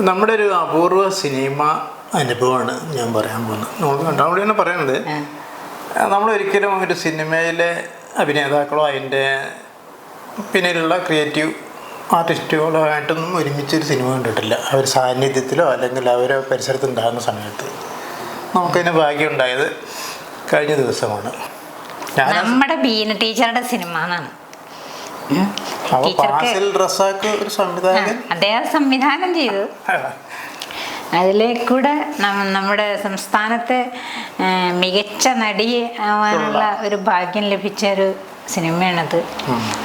നമ്മുടെ ഒരു അപൂർവ സിനിമ അനുഭവമാണ് ഞാൻ പറയാൻ പോകുന്നത്. നമുക്ക് തന്നെ പറയുന്നത് നമ്മൾ ഒരിക്കലും ഒരു സിനിമയിലെ അഭിനേതാക്കളോ അതിന്റെ പിന്നിലുള്ള ക്രിയേറ്റീവ് ആർട്ടിസ്റ്റുകളോ ആയിട്ടൊന്നും ഒരുമിച്ചൊരു സിനിമ കണ്ടിട്ടില്ല. അവർ സാന്നിധ്യത്തിലോ അല്ലെങ്കിൽ അവരെ പരിസരത്ത് ഉണ്ടാകുന്ന സമയത്ത് നമുക്കതിന് ഭാഗ്യം ഉണ്ടായത് കഴിഞ്ഞ ദിവസമാണ്. നമ്മുടെ ബീന ടീച്ചറുടെ സിനിമ എന്നാണ്. അദ്ദേഹം സംവിധാനം ചെയ്തു. അതിലേക്കൂടെ നമ്മുടെ സംസ്ഥാനത്തെ മികച്ച നടി ആവാനുള്ള ഒരു ഭാഗ്യം ലഭിച്ച ഒരു സിനിമയാണത്.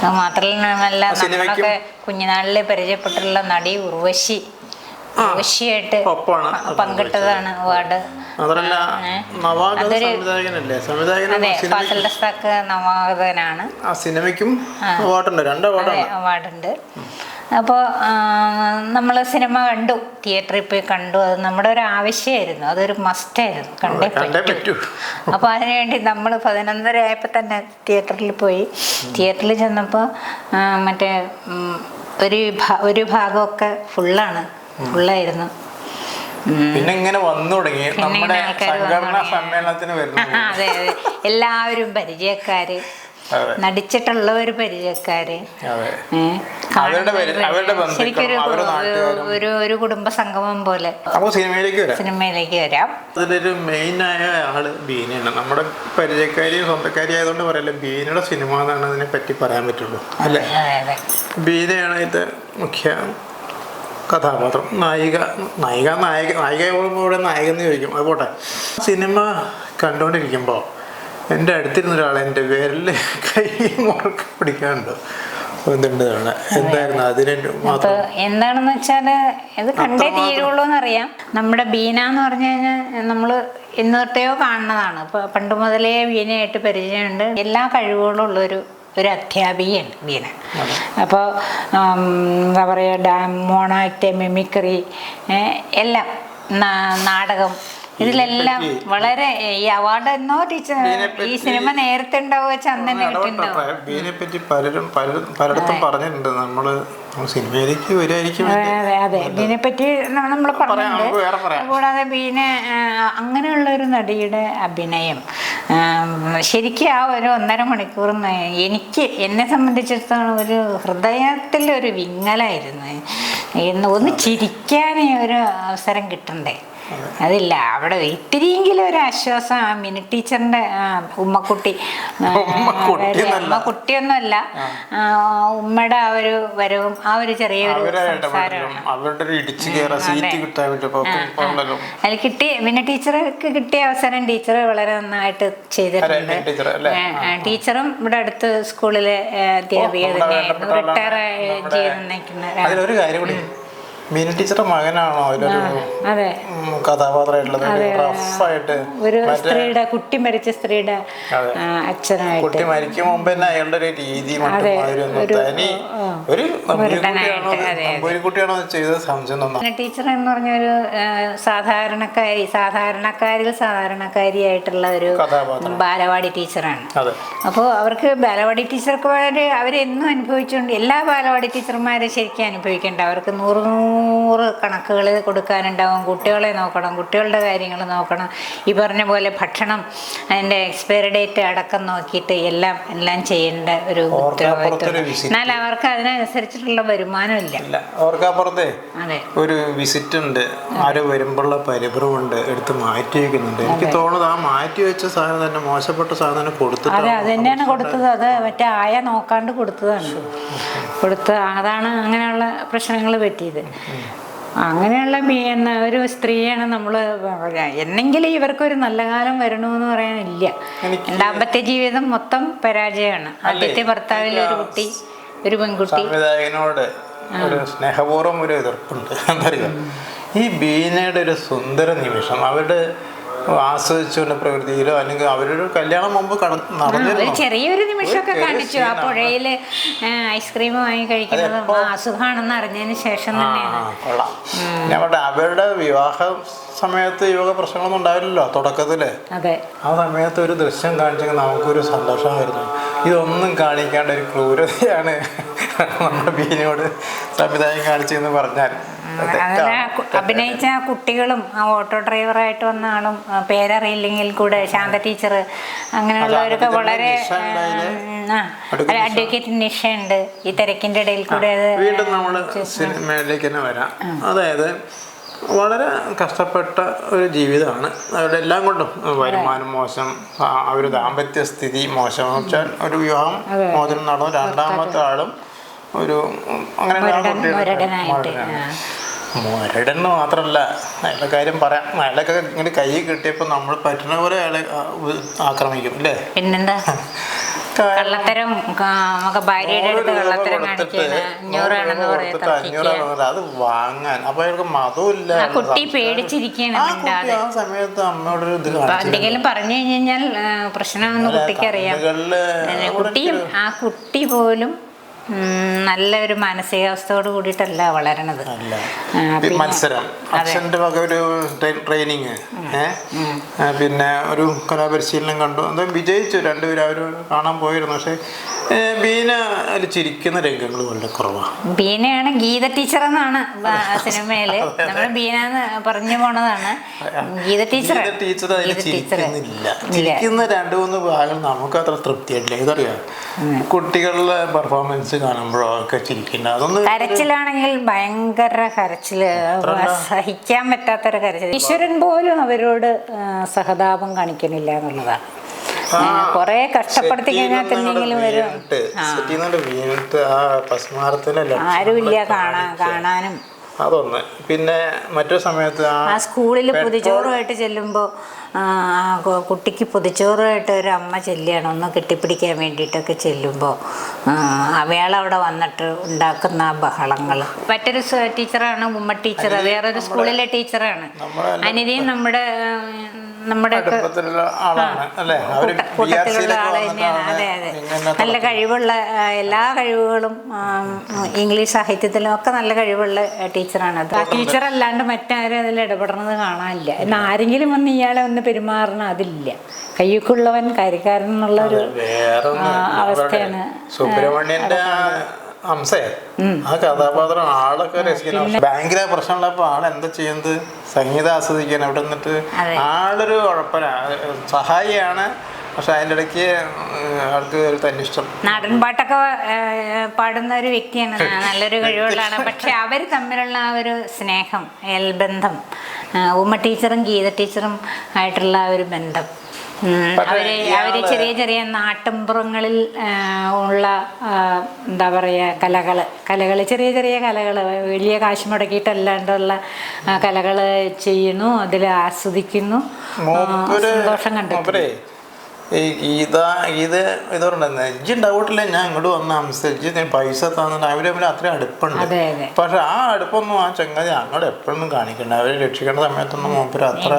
അത് മാത്രമല്ല നമ്മളൊക്കെ കുഞ്ഞുനാളിലെ പരിചയപ്പെട്ടിട്ടുള്ള നടി ഉർവശി പ- പങ്കിട്ടതാണ് അവാർഡ്. അതെ നവാഗതനാണ്. സിനിമയ്ക്കും അവാർഡുണ്ട്. രണ്ട് അവാർഡുണ്ട്. അപ്പോൾ നമ്മൾ സിനിമ കണ്ടു. തിയേറ്ററിൽ പോയി കണ്ടു. അത് നമ്മുടെ ഒരു ആവശ്യമായിരുന്നു. അതൊരു മസ്റ്റായിരുന്നു കണ്ടേ പറ്റൂ. അപ്പോൾ അതിനുവേണ്ടി നമ്മൾ പതിനൊന്നര ആയപ്പോൾ തന്നെ തിയേറ്ററിൽ പോയി. തിയേറ്ററിൽ ചെന്നപ്പോൾ മറ്റേ ഒരു ഒരു ഭാഗമൊക്കെ ഫുള്ളാണ് ഫുള്ളായിരുന്നു. പിന്നെ ഇങ്ങനെ വന്നു തുടങ്ങി. നമ്മുടെ സംഘടനാ സമ്മേളനത്തിന് വരുന്നു. അതെ അതെ. എല്ലാവരും പരിചയക്കാര്. നടിച്ചിട്ടുള്ളവർ പരിചയക്കാര്. ശരിക്കൊരു ഒരു ഒരു കുടുംബ സംഗമം പോലെ. സിനിമയിലേക്ക് വരാം. സിനിമയിലേക്ക് വരാം. അതിലൊരു മെയിനായ ആൾ ബീനയാണ്. നമ്മുടെ പരിചയക്കാരിയും സ്വന്തക്കാരി ആയതുകൊണ്ട് പറയല്ലേ ബീനയുടെ സിനിമ എന്നാണ് അതിനെ പറ്റി പറയാൻ പറ്റുള്ളൂ. അല്ലേ? ബീനയാണ് ഇത് മുഖ്യ കഥാപാത്രം. നായിക നായിക നായിക നായിക ഇവിടെ നായകൻ എന്ന് ചോദിക്കും. അത് പോട്ടെ. സിനിമ കണ്ടുകൊണ്ടിരിക്കുമ്പോൾ എന്റെ അടുത്തിരുന്ന ഒരാൾ എന്റെ വിരലിൽ കൈ മുറക്ക പിടിക്കാണ്ട് എന്തുണ്ടാണ് എന്തായിരുന്നു അതിന് മാത്രം? എന്താണെന്ന് വെച്ചാൽ ഇത് കണ്ടേ തീരുള്ളൂ എന്നറിയാം. നമ്മുടെ ബീന എന്ന് പറഞ്ഞു കഴിഞ്ഞാൽ നമ്മൾ ഇന്ന് തൊട്ടയോ കാണുന്നതാണ്. ഇപ്പൊ പണ്ട് മുതലേ ബീനയായിട്ട് പരിചയമുണ്ട്. എല്ലാ കഴിവുകളും ഉള്ളൊരു ഒരു അധ്യാപികയാണ് ബീന അപ്പോൾ എന്താ പറയുക ഡാം മോണാക്ട് മിമിക്രി എല്ലാം നാടകം ഇതിലെല്ലാം വളരെ ഈ അവാർഡ് എന്നോ ടീച്ചർ ഈ സിനിമ നേരത്തെ ഉണ്ടാവുക ചന്ദന ബീനെ പറ്റി പലരും പലരും പലയിടത്തും പറഞ്ഞിട്ടുണ്ട്. നമ്മൾ സിനിമയിലേക്ക് വരുമായിരിക്കും അതെ അതെ അതെ. പറ്റി നമ്മൾ പറഞ്ഞിട്ടുണ്ട്. കൂടാതെ ബീന അങ്ങനെയുള്ള ഒരു നടിയുടെ അഭിനയം ശരിക്കും ആ ഒരു ഒന്നര മണിക്കൂർ എനിക്ക് എന്നെ സംബന്ധിച്ചിടത്തോളം ഒരു ഹൃദയത്തിൽ ഒരു വിങ്ങലായിരുന്നു ഒന്ന് ചിരിക്കാനേ ഒരു അവസരം കിട്ടണ്ടേ? അതില്ല. അവിടെ ഇത്തിരിയെങ്കിലും ഒരു ആശ്വാസം ആ മിനി ടീച്ചറിന്റെ ഉമ്മക്കുട്ടി. ഉമ്മക്കുട്ടിയൊന്നുമല്ല. ഉമ്മയുടെ ആ ഒരു വരവും ആ ഒരു ചെറിയൊരു അതിൽ കിട്ടി മിനി ടീച്ചർക്ക് കിട്ടിയ അവസരം ടീച്ചർ വളരെ നന്നായിട്ട് ചെയ്തിട്ടുണ്ട്. ടീച്ചറും ഇവിടെ അടുത്ത് സ്കൂളിലെ അധ്യാപിക തന്നെയായിരുന്നു റിട്ടയർ ചെയ്ത് നിൽക്കുന്ന മീന ടീച്ചറുടെ മകനാണോ? അതെ. കഥാപാത്രമായിട്ടുള്ളത്. ഒരു റഫായിട്ട് ഒരു സ്ത്രീയുടെ കുട്ടി മരിച്ച സ്ത്രീയുടെ. അച്ഛനായിട്ട്. കുട്ടി മരിക്കും മുമ്പ് തന്നെ അയാളുടെ ഒരു രീതി തനി ഒരു കുട്ടിയാണോ ചെയ്തത്? സംശയം തോന്നാം പിന്നെ ടീച്ചർ എന്ന് പറഞ്ഞൊരു ഒരു സാധാരണക്കാരി സാധാരണക്കാരിൽ സാധാരണക്കാരിയായിട്ടുള്ള ഒരു. ബാലവാടി ടീച്ചറാണ്. അപ്പോൾ അവർക്ക് ബാലവാടി ടീച്ചർക്ക് അവരെന്നും അനുഭവിച്ചുകൊണ്ട് എല്ലാ ബാലവാടി ടീച്ചർമാരെ ശരിക്കും അനുഭവിക്കേണ്ട. അവർക്ക് നൂറ് നൂറ് കണക്കുകൾ കൊടുക്കാനുണ്ടാവും. കുട്ടികളെ നോക്കണം കുട്ടികളുടെ കാര്യങ്ങൾ നോക്കണം. ഈ പറഞ്ഞ പോലെ ഭക്ഷണം അതിന്റെ എക്സ്പയറി ഡേറ്റ് അടക്കം നോക്കിയിട്ട് എല്ലാം എല്ലാം ചെയ്യേണ്ട ഒരു ഉത്തരവാദിത്വം. എന്നാൽ അവർക്ക് അതിനനുസരിച്ചിട്ടുള്ള വരുമാനമില്ല. ഇല്ല ഓർക്കാപ്പുറത്തെ അതെ. ഒരു വിസിറ്റ് ഉണ്ട് ആരോ വരുമ്പോഴുള്ള പരിഭ്രമുണ്ട് എടുത്ത് മാറ്റി വയ്ക്കുന്നുണ്ട് എനിക്ക് തോന്നുന്നത് ആ മാറ്റി വെച്ച സാധനം തന്നെ മോശപ്പെട്ട സാധനം തന്നെ അതെ കൊടുത്തിട്ടാണ് അത് തന്നെയാണ് കൊടുത്തത്. അത് മറ്റേ ആയ നോക്കാണ്ട് കൊടുത്തതാണ്. കൊടുത്ത അതാണ് അങ്ങനെയുള്ള പ്രശ്നങ്ങൾ പറ്റിയത്. അങ്ങനെയുള്ള ഒരു സ്ത്രീയാണ് നമ്മൾ എന്നെങ്കിലും ഇവർക്കൊരു നല്ല കാലം വരണമെന്ന് പറയാനില്ല രണ്ടാമത്തെ ജീവിതം മൊത്തം പരാജയമാണ്. ആദ്യത്തെ ഭർത്താവിൽ ഒരു കുട്ടി ഒരു പെൺകുട്ടി. സംവിധായകനോട് ഒരു സ്നേഹപൂർവം ഒരു എതിർപ്പുണ്ട്. എന്താ പറയുക ഈ ബീനയുടെ ഒരു സുന്ദര നിമിഷം അവരുടെ ആസ്വദിച്ചുകൊണ്ട് പ്രകൃതിയിലോ അല്ലെങ്കിൽ അവരൊരു കല്യാണം മുമ്പ് ചെറിയൊരു നിമിഷമൊക്കെ കാണിച്ചു. ആ പുഴയിൽ ഐസ്ക്രീം വാങ്ങി കഴിക്കുന്നതും അസുഖമാണെന്ന് അറിഞ്ഞതിന് ശേഷം കൊള്ളാം. ഞാൻ പറഞ്ഞ അവരുടെ വിവാഹ സമയത്ത് യോഗ പ്രശ്നങ്ങളൊന്നും ഉണ്ടാവില്ലല്ലോ തുടക്കത്തിൽ. ആ സമയത്ത് ഒരു ദൃശ്യം കാണിച്ചെങ്കിൽ നമുക്കൊരു സന്തോഷം വരുന്നു. ഇതൊന്നും കാണിക്കാണ്ട് ഒരു ക്രൂരതയാണ് നമ്മുടെ ബീനോട് സംവിധായകൻ കാണിച്ചെന്ന് പറഞ്ഞാൽ. അഭിനയിച്ച കുട്ടികളും ആ ഓട്ടോ ഡ്രൈവറായിട്ട് വന്ന ആളും പേരറിയില്ലെങ്കിൽ കൂടെ ശാന്ത ടീച്ചർ അങ്ങനെയുള്ളവരൊക്കെ വളരെ? അഡ്വക്കേറ്റ് നിഷ. ഉണ്ട് ഈ തിരക്കിന്റെ ഇടയിൽ കൂടെ വീണ്ടും നമ്മൾ സിനിമയിലേക്ക് തന്നെ വരാം. അതായത് വളരെ കഷ്ടപ്പെട്ട ഒരു ജീവിതമാണ്. അവരുടെ എല്ലാം കൊണ്ടും വരുമാനം മോശം ഒരു ദാമ്പത്യ സ്ഥിതി മോശം വെച്ചാൽ ഒരു വിവാഹം മോചനം നടന്നു. രണ്ടാമത്തെ ആളും ഒരു അങ്ങനെ മുരടൻ മാത്രമല്ല അയാളുടെ കാര്യം പറയാം. അയാളൊക്കെ ഇങ്ങനെ കൈ കിട്ടിയപ്പോൾ നമ്മൾ പറ്റുന്ന പോലെ അയാളെ ആക്രമിക്കും അല്ലേ? പിന്നെന്താ? കള്ളത്തരം. അത് വാങ്ങാൻ. അപ്പൊ അയാൾക്ക് മതമില്ല കുട്ടി പേടിച്ചിരിക്കുകയാണ് ആ സമയത്ത് അമ്മയോട് ഇത് അപ്പൊ കാണിച്ചു എന്തെങ്കിലും പറഞ്ഞു കഴിഞ്ഞാൽ പ്രശ്നമാണെന്ന് കുട്ടിക്ക് അറിയാം. കുട്ടിയും ആ കുട്ടി പോലും നല്ല ഒരു മാനസികാവസ്ഥയോട് കൂടിയിട്ടല്ല വളരണത്. മത്സരം. അച്ഛന്റെ വക ഒരു ട്രെയിനിങ് പിന്നെ ഒരു കലാപരിശീലനം കണ്ടു. അത് വിജയിച്ചു. രണ്ടുപേരും അവർ കാണാൻ പോയിരുന്നു. പക്ഷെ ബീന അതിൽ ചിരിക്കുന്ന രംഗങ്ങൾ വളരെ കുറവാണ് ബീനയാണ് ഗീത ടീച്ചർ എന്നാണ് സിനിമയിൽ. നമ്മൾ ബീന എന്ന് പറഞ്ഞു പോണതാണ്. ഗീത ടീച്ചർ ടീച്ചർ അതിൽ ചിരിക്കുന്നില്ല. ചിരിക്കുന്ന രണ്ടു മൂന്ന് ഭാഗങ്ങൾ നമുക്ക് അത്ര തൃപ്തിയായിട്ടില്ല ഇതറിയാം? കുട്ടികളുടെ പെർഫോമൻസ് കാണുമ്പോഴോ ഒക്കെ ചിരിക്കുന്ന അതൊന്നും കരച്ചിലാണെങ്കിൽ ഭയങ്കര കരച്ചിൽ. സഹിക്കാൻ പറ്റാത്തൊരു കരച്ചിൽ ഈശ്വരൻ പോലും അവരോട് സഹതാപം കാണിക്കണില്ല എന്നുള്ളതാണ്. കുറെ കഷ്ടപ്പെടുത്തി കഴിഞ്ഞാൽ തന്നെങ്കിലും വരും. വീണിട്ട്, ആ. പസ്മാരത്തിലെ ലക്ഷണങ്ങൾ ആരുമില്ല കാണാൻ. കാണാനും. അതൊന്ന്. പിന്നെ മറ്റൊരു സമയത്ത് ആ സ്കൂളിൽ പൊതിച്ചോറുമായിട്ട് ചെല്ലുമ്പോൾ കുട്ടിക്ക് പൊതിച്ചോറുമായിട്ട് ഒരു അമ്മ ചെല്ലുകയാണ്. ഒന്ന് കെട്ടിപ്പിടിക്കാൻ വേണ്ടിയിട്ടൊക്കെ ചെല്ലുമ്പോൾ അവിടെ വന്നിട്ട് ഉണ്ടാക്കുന്ന ആ ബഹളങ്ങൾ മറ്റൊരു ടീച്ചറാണ് ഉമ്മ ടീച്ചർ വേറൊരു സ്കൂളിലെ ടീച്ചറാണ്. അനിതയും നമ്മുടെ നമ്മുടെ കൂട്ടത്തിലുള്ള ആൾ തന്നെയാണ് അതെ അതെ. നല്ല കഴിവുള്ള എല്ലാ കഴിവുകളും ഇംഗ്ലീഷ് സാഹിത്യത്തിലും ഒക്കെ നല്ല കഴിവുള്ള ടീച്ചറാണ് അത്. ടീച്ചർ അല്ലാണ്ട് മറ്റാരും അതിൽ ഇടപെടുന്നത് കാണാനില്ല. എന്നാൽ ആരെങ്കിലും വന്ന് ഇയാളെ ഒന്ന് പെരുമാറണം അതില്ല. കയ്യൊക്കുള്ളവൻ കാര്യക്കാരൻ എന്നുള്ള ഒരു അവസ്ഥയാണ്. സുബ്രഹ്മണ്യന്റെ ആ കഥാപാത്രം ആളൊക്കെ രസിക്കുന്ന ഭയങ്കര പ്രശ്നമുള്ളപ്പോ ആൾ എന്താ ചെയ്യുന്നത്? സംഗീതം ആസ്വദിക്കാൻ അവിടെ നിന്നിട്ട്. ആളൊരു കുഴപ്പമില്ല സഹായിയാണ് പക്ഷെ അതിന്റെ ഇടയ്ക്ക് ആൾക്ക് ഒരു തന്നിഷ്ടം. നാടൻ പാട്ടൊക്കെ പാടുന്ന ഒരു വ്യക്തിയാണ്. നല്ലൊരു കഴിവുള്ളതാണ്. പക്ഷെ അവർ തമ്മിലുള്ള ആ ഒരു സ്നേഹം എൽ ബന്ധം ഉമ്മ ടീച്ചറും ഗീത ടീച്ചറും ആയിട്ടുള്ള ആ ഒരു ബന്ധം. അവർ അവർ ചെറിയ ചെറിയ നാട്ടിൻപുറങ്ങളിൽ ഉള്ള എന്താ പറയുക കലകൾ കലകൾ ചെറിയ ചെറിയ കലകൾ വലിയ കാശ് മുടക്കിയിട്ടല്ലാണ്ടുള്ള കലകൾ ചെയ്യുന്നു. അതിൽ ആസ്വദിക്കുന്നു. സന്തോഷം മൂപ്പരേ ഈ ഗീത ഗീത ഇത് പറഞ്ഞത് ഇജ്ജ് ഉണ്ടാവട്ടില്ല ഞാൻ ഇങ്ങോട്ട് വന്ന അനുസരിച്ച് ഞാൻ പൈസ തന്നിട്ട് അവർ തമ്മിൽ അത്രയും അടുപ്പുണ്ട്. പക്ഷെ ആ അടുപ്പൊന്നും ആ ചങ്ങാതി അങ്ങോട്ട് എപ്പോഴൊന്നും കാണിക്കണ്ട. അവരെ രക്ഷിക്കേണ്ട സമയത്തൊന്നും മൂപ്പര് അത്ര.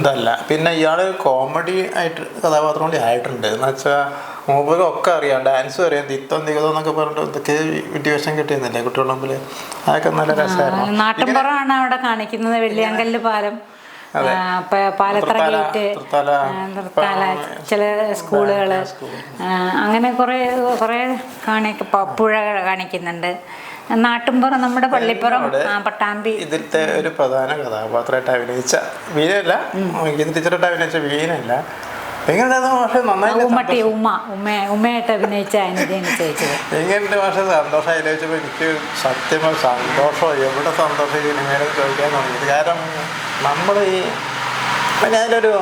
ഇതല്ല. പിന്നെ ഇയാൾ കോമഡി ആയിട്ട് കഥാപാത്രം കൂടി ആയിട്ടുണ്ട്. എന്ന് വെച്ചാൽ മൂപ്പര് ഒക്കെ അറിയാം. ഡാൻസും അറിയാം. തിത്തം തികതം എന്നൊക്കെ പറഞ്ഞിട്ട് ഇതൊക്കെ വിദ്യാഭ്യാസം കിട്ടിയിരുന്നില്ലേ കുട്ടികളുടെ മുമ്പിൽ അതൊക്കെ നല്ല രസമായിരുന്നു. നാട്ടിൻപുറമാണ് അവിടെ കാണിക്കുന്നത് വെള്ളിയാങ്കല്ല് പാലം. പാലത്തറ ഗേറ്റ് നിർത്താല ചില സ്കൂളുകൾ അങ്ങനെ കുറേ കുറേ കാണി പ- പുഴ കാണിക്കുന്നുണ്ട്. നാട്ടുംപുറം നമ്മുടെ പള്ളിപ്പുറം പട്ടാമ്പി. ഇതിലത്തെ ഒരു പ്രധാന കഥാപാത്രമായിട്ട് അഭിനയിച്ച വീനല്ല ഗീത ടീച്ചറായിട്ട് അഭിനയിച്ച വീണല്ല എങ്ങനെയുണ്ടായിരുന്നു ഉമ്മട്ടി ഉമ്മ ഉമ്മ ഉമ്മയായിട്ട് അഭിനയിച്ച അനിതയാണ് ചോദിച്ചത്. എങ്ങനെയുണ്ട് പക്ഷെ സന്തോഷം ആലോചിച്ചപ്പോൾ എനിക്ക് സത്യമായി സന്തോഷം എവിടെ സന്തോഷം ഈ സിനിമയിലും ചോദിക്കാൻ തുടങ്ങിയത്? കാരണം നമ്മൾ ഈ പിന്നെ അതിലൊരു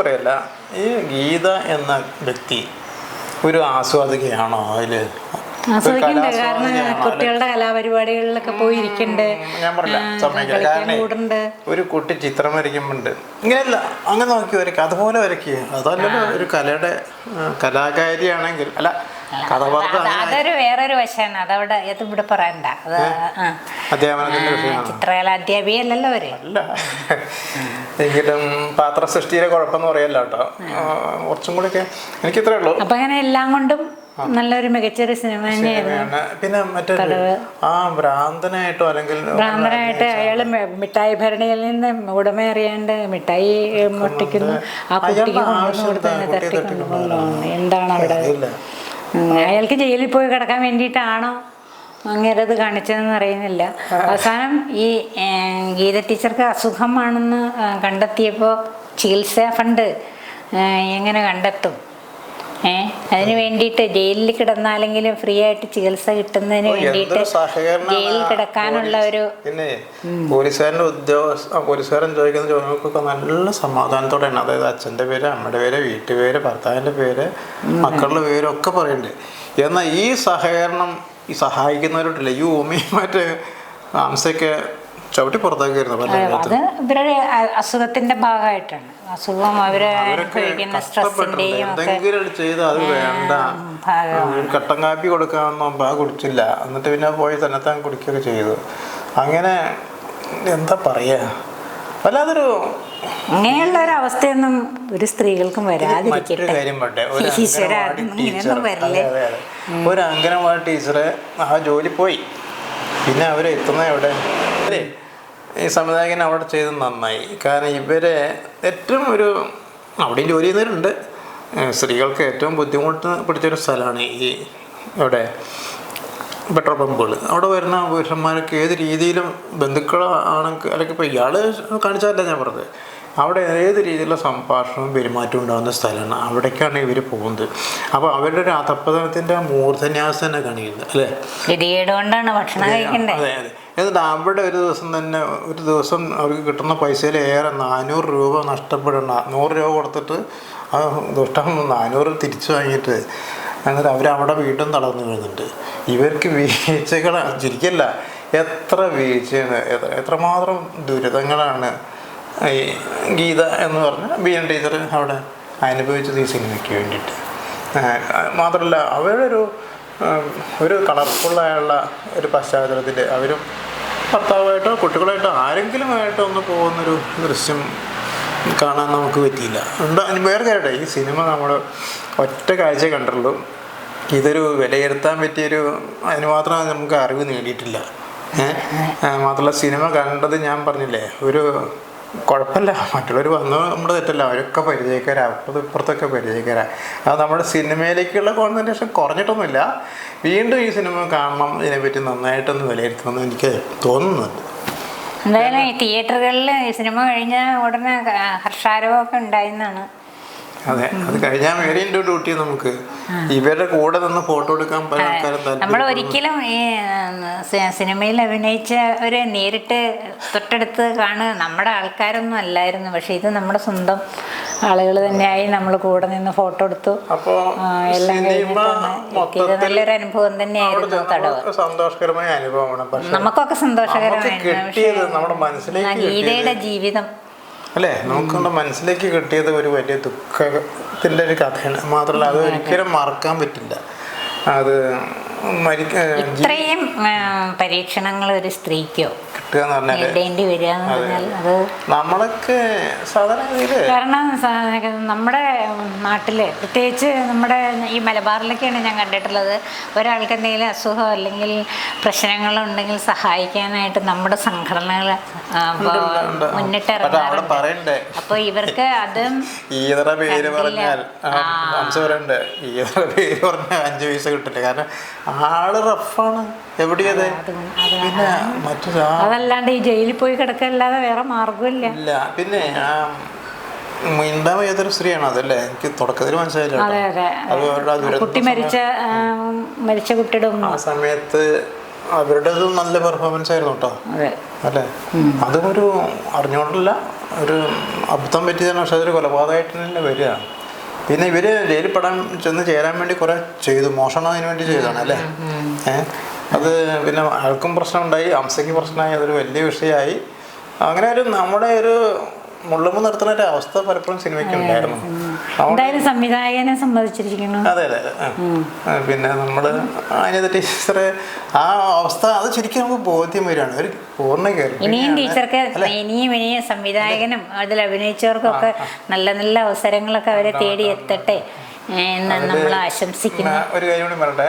പറയല്ല. ഈ ഗീത എന്ന വ്യക്തി ഒരു ആസ്വാദികയാണോ? അതിൽ കാരണം കുട്ടികളുടെ കലാപരിപാടികളിലൊക്കെ പോയിരിക്കുന്നുണ്ട്. ഞാൻ പറഞ്ഞില്ല കാരണം ഒരു കുട്ടി ചിത്രം വരയ്ക്കുമ്പോണ്ട്. ഇങ്ങനെയല്ല അങ്ങനെ നോക്കി വരയ്ക്കുക. അതുപോലെ വരയ്ക്കുക. അതല്ലല്ലോ ഒരു കലയുടെ കലാകാരി കലാകാരിയാണെങ്കിൽ. അല്ല അതൊരു വേറൊരു വശമാണ്. അതവിടെ അത് ഇവിടെ പറയണ്ട. അത് ചിത്രകല അധ്യാപികയല്ലല്ലോ അവർ. എങ്കിലും പാത്ര സൃഷ്ടിയിലെ കുഴപ്പമെന്ന് പറയല്ലോ കേട്ടോ. കുറച്ചും കൂടി എനിക്ക് ഇത്രേ ഉള്ളൂ. അപ്പൊ അങ്ങനെ എല്ലാം കൊണ്ടും നല്ലൊരു മികച്ചൊരു സിനിമ തന്നെയായിരുന്നു. പിന്നെ മറ്റേ ആ ഭ്രാന്തനായിട്ടോ അല്ലെങ്കിൽ ഭ്രാന്തനായിട്ട് അയാൾ മി- മിഠായി ഭരണിയിൽ നിന്ന് ഉടമ അറിയാണ്ട് മിഠായി മുട്ടിക്കുന്നു. ആ കുട്ടിക്ക് കൊണ്ടുവന്ന് തട്ടിക്കൊണ്ടുപോകുന്നു എന്താണ് അവിടെ? അയാൾക്ക് ജയിലിൽ പോയി കിടക്കാൻ വേണ്ടിയിട്ടാണോ അങ്ങേരത് കാണിച്ചതെന്ന് അറിയുന്നില്ല. അവസാനം ഈ ഗീത ടീച്ചർക്ക് അസുഖമാണെന്ന് കണ്ടെത്തിയപ്പോൾ ചികിത്സാ ഫണ്ട് എങ്ങനെ കണ്ടെത്തും? ഏ? അതിന് വേണ്ടിയിട്ട് ജയിലിൽ കിടന്നാലെങ്കിലും ഫ്രീ ആയിട്ട് ചികിത്സ കിട്ടുന്നതിന് വേണ്ടിയിട്ട് ജയിലിൽ കിടക്കാനുള്ള ഒരു പിന്നെ പോലീസുകാരന്റെ ഉദ്യോഗസ്ഥ പോലീസുകാരൻ ചോദിക്കുന്ന ചോദ്യങ്ങൾക്കൊക്കെ നല്ല സമാധാനത്തോടെയാണ്. അതായത് അച്ഛന്റെ പേര് അമ്മയുടെ പേര് വീട്ടുപേര് ഭർത്താവിന്റെ പേര് മക്കളുടെ പേരൊക്കെ പറയുന്നുണ്ട് എന്നാൽ ഈ സഹകരണം ഈ സഹായിക്കുന്നവരോട്ടില്ല ഈ ഉമ്മയും മറ്റേ ആംസയൊക്കെ ചവിട്ടി പുറത്താക്കിയിരുന്നു അത് ഇവരുടെ അസുഖത്തിന്റെ ഭാഗമായിട്ടാണ്. അസുഖം അവരെ അനുഭവിക്കുന്ന സ്ട്രെസ്സിന്റെയും എന്തെങ്കിലും ചെയ്ത് അത് വേണ്ട. കട്ടൻ കാപ്പി കൊടുക്കാമെന്നോ ആ കുടിച്ചില്ല. എന്നിട്ട് പിന്നെ പോയി തന്നെത്താൻ കുടിക്കുകയൊക്കെ ചെയ്തു. അങ്ങനെ എന്താ പറയാ? വല്ലാതൊരു അങ്ങനെയുള്ള ഒരു അവസ്ഥയൊന്നും ഒരു സ്ത്രീകൾക്കും വരാതിരിക്കട്ടെ. ഒരു അംഗനവാടി ടീച്ചറെ ആ ജോലി പോയി. പിന്നെ അവരെത്തുന്ന എവിടെ? അല്ലേ ഈ സംവിധായകൻ അവിടെ ചെയ്ത് നന്നായി. കാരണം ഇവരെ ഏറ്റവും ഒരു അവിടെയും ജോലി ചെയ്യുന്നവരുണ്ട്. സ്ത്രീകൾക്ക് ഏറ്റവും ബുദ്ധിമുട്ട് പിടിച്ചൊരു സ്ഥലമാണ് ഈ ഇവിടെ പെട്രോൾ പമ്പുകൾ. അവിടെ വരുന്ന പുരുഷന്മാർക്ക് ഏത് രീതിയിലും ബന്ധുക്കളാണെങ്കിൽ അല്ലെങ്കിൽ ഇപ്പോൾ ഇയാൾ കാണിച്ചാലല്ല ഞാൻ പറഞ്ഞത്. അവിടെ ഏത് രീതിയിലുള്ള സംഭാഷണവും പെരുമാറ്റവും ഉണ്ടാകുന്ന സ്ഥലമാണ് അവിടേക്കാണ് ഇവർ പോകുന്നത്. അപ്പോൾ അവരുടെ ഒരു അധപ്പതനത്തിന്റെ മൂർധന്യാസം തന്നെ കാണിക്കുന്നത് അല്ലേ? അതെ അതെ. എന്നിട്ട് അവിടെ ഒരു ദിവസം തന്നെ ഒരു ദിവസം അവർക്ക് കിട്ടുന്ന പൈസയിൽ ഏറെ നാനൂറ് രൂപ നഷ്ടപ്പെടേണ്ട നൂറ് രൂപ കൊടുത്തിട്ട് ആ ദുഷ്ടം നാനൂറ് തിരിച്ചു വാങ്ങിയിട്ട് എന്നിട്ട് അവരവിടെ വീണ്ടും തളർന്നു വീഴുന്നുണ്ട്. ഇവർക്ക് വീഴ്ചകൾ ചിരിക്കല്ല എത്ര വീഴ്ചയാണ് എത്ര- എത്രമാത്രം ദുരിതങ്ങളാണ് ഈ ഗീത എന്ന് പറഞ്ഞ ബി എൻ ടീച്ചർ അവിടെ അനുഭവിച്ചത് ഈ സിനിമയ്ക്ക് വേണ്ടിയിട്ട്. മാത്രമല്ല അവരുടെ ഒരു ഒരു കളർഫുള്ളായുള്ള ഒരു പശ്ചാത്തലത്തിൽ അവരും ഭർത്താവായിട്ടോ കുട്ടികളായിട്ടോ ആരെങ്കിലുമായിട്ടോ ഒന്ന് പോകുന്നൊരു ദൃശ്യം കാണാൻ നമുക്ക് പറ്റിയില്ല. ഉണ്ട് വേറെ കാര്യട്ടെ ഈ സിനിമ നമ്മൾ ഒറ്റ കാഴ്ച കണ്ടുള്ളൂ. ഇതൊരു വിലയിരുത്താൻ പറ്റിയൊരു അതിന് മാത്രം നമുക്ക് അറിവ് നേടിയിട്ടില്ല. ഏഹ് മാത്രമല്ല സിനിമ കണ്ടത് ഞാൻ പറഞ്ഞില്ലേ ഒരു കുഴപ്പമില്ല. മറ്റുള്ളവർ വന്നത് നമ്മുടെ തെറ്റല്ല. അവരൊക്കെ പരിചയക്കാരാ. അപ്പുറത്ത് ഇപ്പുറത്തൊക്കെ പരിചയക്കാരാ. അത് നമ്മുടെ സിനിമയിലേക്കുള്ള കോൺസെൻട്രേഷൻ കുറഞ്ഞിട്ടൊന്നുമില്ല. വീണ്ടും ഈ സിനിമ കാണണം. ഇതിനെപ്പറ്റി നന്നായിട്ടൊന്ന് വിലയിരുത്തണമെന്ന് എനിക്ക് തോന്നുന്നുണ്ട്. എന്തായാലും ഈ തിയേറ്ററുകളിൽ സിനിമ കഴിഞ്ഞ ഉടനെ ഹർഷാരവമൊക്കെ ഉണ്ടായിരുന്നാണ് അതെ അത് കഴിഞ്ഞാൽ വേറെ ഡ്യൂട്ടി നമുക്ക്. ഇവരുടെ കൂടെ നിന്ന് ഫോട്ടോ എടുക്കാൻ പല ആൾക്കാരും നമ്മൾ ഒരിക്കലും ഈ സിനിമയിൽ അഭിനയിച്ച അഭിനയിച്ചവരെ നേരിട്ട് തൊട്ടടുത്ത് കാണുക നമ്മുടെ ആൾക്കാരൊന്നും അല്ലായിരുന്നു. പക്ഷെ ഇത് നമ്മുടെ സ്വന്തം ആളുകൾ തന്നെയായി നമ്മൾ കൂടെ നിന്ന് ഫോട്ടോ എടുത്തു. എല്ലാം നല്ലൊരു അനുഭവം തന്നെയായിരുന്നു തടവ്. സന്തോഷകരമായ അനുഭവമാണ്. നമുക്കൊക്കെ സന്തോഷകരമായ ഗീതയുടെ ജീവിതം അല്ലേ? നമുക്ക് നമ്മുടെ മനസ്സിലേക്ക് കിട്ടിയത് ഒരു വലിയ ദുഃഖത്തിന്റെ ഒരു കഥയാണ്. മാത്രമല്ല അത് ഒരിക്കലും മറക്കാൻ പറ്റില്ല. അത് ഇത്രയും പരീക്ഷണങ്ങൾ ഒരു സ്ത്രീക്കോ നേരിടേണ്ടി വരിക എന്ന് പറഞ്ഞാൽ അത് നമ്മളൊക്കെ കാരണം നമ്മുടെ നാട്ടിൽ പ്രത്യേകിച്ച് നമ്മുടെ ഈ മലബാറിലൊക്കെയാണ് ഞാൻ കണ്ടിട്ടുള്ളത്. ഒരാൾക്ക് എന്തെങ്കിലും അസുഖം അല്ലെങ്കിൽ പ്രശ്നങ്ങളുണ്ടെങ്കിൽ സഹായിക്കാനായിട്ട് നമ്മുടെ സംഘടനകൾ. മുന്നിട്ട് ഇറങ്ങാറുണ്ട്. അപ്പൊ ഇവർക്ക് അതും ഈതറ പേര് പറഞ്ഞാൽ പേര് പറഞ്ഞാൽ അഞ്ച് പൈസ കിട്ടില്ല കാരണം ആൾ റഫാണ്. എവിടെയത്? പിന്നെ മറ്റു സാ- അതല്ലാണ്ട് ഈ ജയിലിൽ പോയി കിടക്കല്ലാതെ വേറെ മാർഗമില്ല ഇല്ല. പിന്നെ ആ വയ്യാത്തൊരു സ്ത്രീയാണ് അതല്ലേ? എനിക്ക് തുടക്കത്തിൽ മനസ്സിലായില്ല കേട്ടോ. മരിച്ച മരിച്ച കുട്ടിയുടെ ആ സമയത്ത് അവരുടേത് നല്ല പെർഫോമൻസ് ആയിരുന്നു കേട്ടോ. അല്ലേ? അതും ഒരു അറിഞ്ഞുകൊണ്ടല്ല ഒരു അബദ്ധം പറ്റിയതാണ്. പക്ഷെ അതൊരു കൊലപാതകമായിട്ട് തന്നെ വരികയാണ് പിന്നെ ഇവർ ജയിലിൽ പെടാൻ ചെന്ന് ചേരാൻ വേണ്ടി കുറെ ചെയ്തു മോഷണം അതിന് വേണ്ടി ചെയ്തതാണ് അല്ലേ? ഏഹ് അത് പിന്നെ ആൾക്കും പ്രശ്നമുണ്ടായി അംസയ്ക്ക് പ്രശ്നമായി അതൊരു വലിയ വിഷയമായി. അങ്ങനെ ഒരു നമ്മുടെ ഒരു മുള്ളുമ്പ് നിർത്തുന്ന ഒരു അവസ്ഥ പലപ്പോഴും സിനിമയ്ക്ക് ഉണ്ടായിരുന്നു. എന്തായാലും സംവിധായകനെ സംബന്ധിച്ചിരിക്കുന്നു. അതെ അതെ പിന്നെ നമ്മൾ അതിനകത്ത് ടീച്ചറെ ആ അവസ്ഥ അത് ശരിക്കും നമുക്ക് ബോധ്യം വരികയാണ്. ഒരു പൂർണ ഇനിയും. ടീച്ചർക്ക്? ഇനിയും ഇനിയും സംവിധായകനും അതിൽ അഭിനയിച്ചവർക്കൊക്കെ നല്ല നല്ല അവസരങ്ങളൊക്കെ അവരെ തേടി എത്തട്ടെ എന്ന് നമ്മൾ ആശംസിക്കുന്നു ഒരു കാര്യം കൂടി പറയട്ടെ.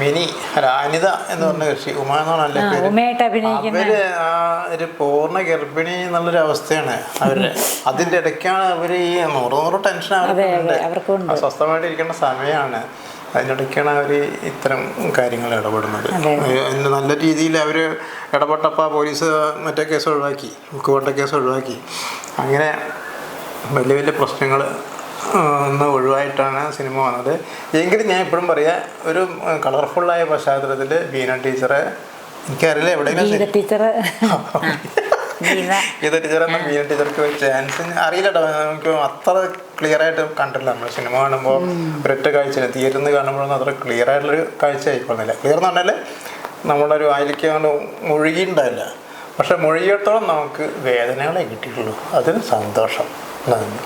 മിനി അല്ല അനിത എന്ന് പറഞ്ഞ കൃഷി ഉമ എന്നാണല്ലേ പേര്. അവർ ആ ഒരു പൂർണ ഗർഭിണി എന്നുള്ളൊരു അവസ്ഥയാണ് അവർ. അതിന്റെ ഇടയ്ക്കാണ് അവർ ഈ നൂറ് നൂറ് ടെൻഷൻ അവർക്കുണ്ട്. അസ്വസ്ഥമായിട്ട് ഇരിക്കേണ്ട സമയമാണ് അതിനിടയ്ക്കാണ് അവർ ഇത്തരം കാര്യങ്ങൾ ഇടപെടുന്നത്. അതെ. അതിന് നല്ല രീതിയിൽ അവർ ഇടപെട്ടപ്പോൾ പോലീസ് മറ്റേ കേസ് ഒഴിവാക്കി മുക്കുകൊണ്ട കേസ് ഒഴിവാക്കി. അങ്ങനെ വലിയ വലിയ പ്രശ്നങ്ങൾ ഒന്ന് ഒഴിവായിട്ടാണ് സിനിമ വന്നത്. എങ്കിലും ഞാൻ ഇപ്പോഴും പറയാം ഒരു കളർഫുള്ളായ പശ്ചാത്തലത്തിൽ ബീന ടീച്ചറെ എനിക്കറിയില്ല എവിടെയെങ്കിലും ഗീത ടീച്ചറെന്ന ബീന. ടീച്ചർക്ക് ചാൻസ് അറിയില്ല കേട്ടോ നമുക്ക് അത്ര ക്ലിയർ ആയിട്ട് കണ്ടില്ല നമ്മൾ സിനിമ കാണുമ്പോൾ ഒരൊറ്റ കാഴ്ച തിയേറ്ററിൽ നിന്ന് കാണുമ്പോഴൊന്നും അത്ര ക്ലിയർ ആയിട്ടുള്ളൊരു കാഴ്ച ആയിക്കൊള്ളുന്നില്ല. ക്ലിയർ എന്ന് പറഞ്ഞാൽ നമ്മളൊരു ഒരു വായിലേക്ക് അങ്ങോട്ട് മുഴുകിയിട്ടുണ്ടായില്ല പക്ഷെ മുഴുകിയിടത്തോളം നമുക്ക് വേദനകളെ കിട്ടിയിട്ടുള്ളൂ. അതിന് സന്തോഷം. നന്ദി.